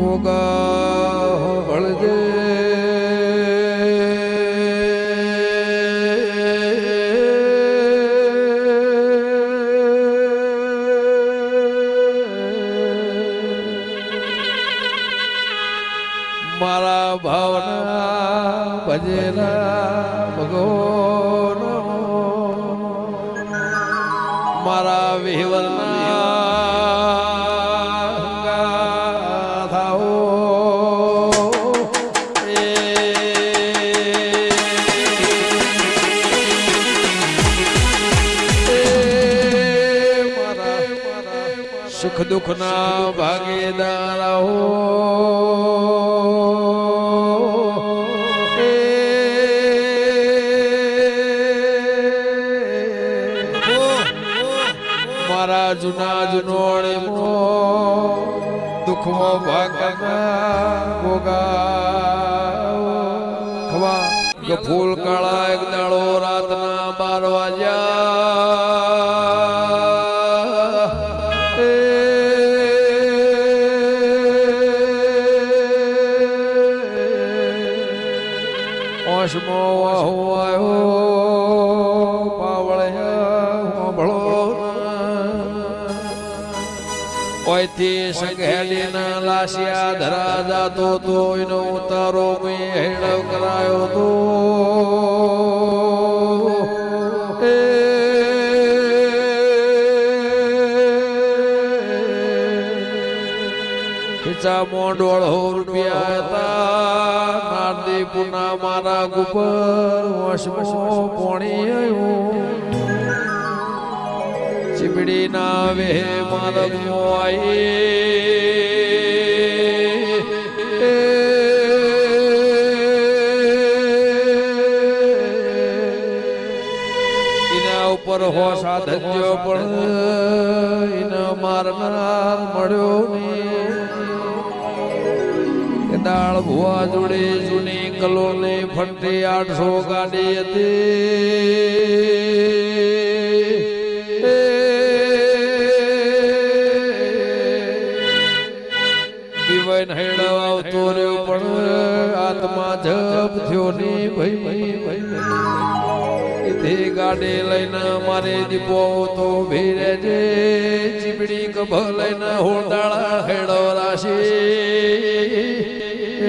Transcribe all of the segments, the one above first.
ગોગા ભળજે મારા ભાવના ભજેલા ભગવાન સુખ દુઃખના હો મારા જુના જુનોડે દુઃખમાં ભાગમાં ગોગા ખવા ફૂલ કાળા એક દાડો રાતના બાર વાગ્યા ભળો ઓયથી સંઘેલીના લાશિયા ધરા જાતો તો એનો ઉતારો મેં હેડવ કરાયો તો. ખીચા મોઢોળો રૂપિયા હતા. નારદી પુના મારા ગુપર વશમો પોણી આવ્યું. ચીબડી ના વે માલક એના ઉપર હો સાધજો પણ એના મારનાર મળ્યો ને ભુવા જોડે જૂની કલોને ફટે આઠસો ગાડી હતી. પીવાઈને હેડવ આવતો રહ્યો, પણ આત્મા જપ થયો ની ભાઈ ભાઈ ભાઈ તે ગાડી લઈને મારે દીપો તો ભીરે જે ચીબડી કભ લઈને હોડાળા હેડવ રાશી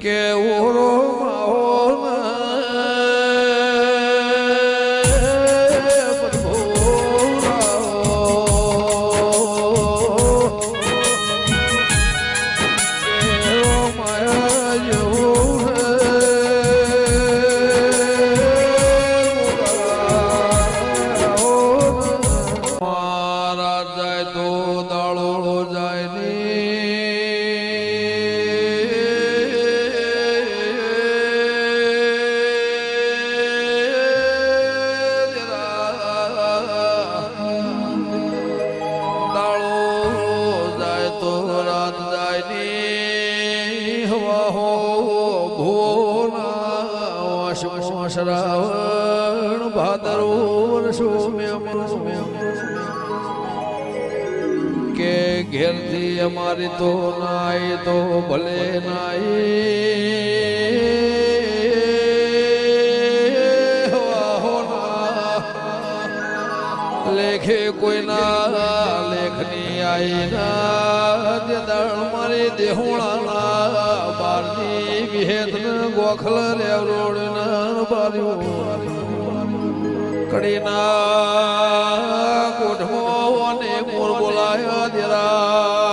깨우러 ભોના શ્રાવણ ભાદરો સોમ્ય કે ઘેરથી અમારી તો નાય તો ભલે નાય. લેખે કોઈના લેખની આઈ ના દળ મારી દેહોણાના બારની વિહેત ગોખલ રેવરોડ ના બાર્યું. કડીના કોઠમો અને મોર બોલાયા દેરા.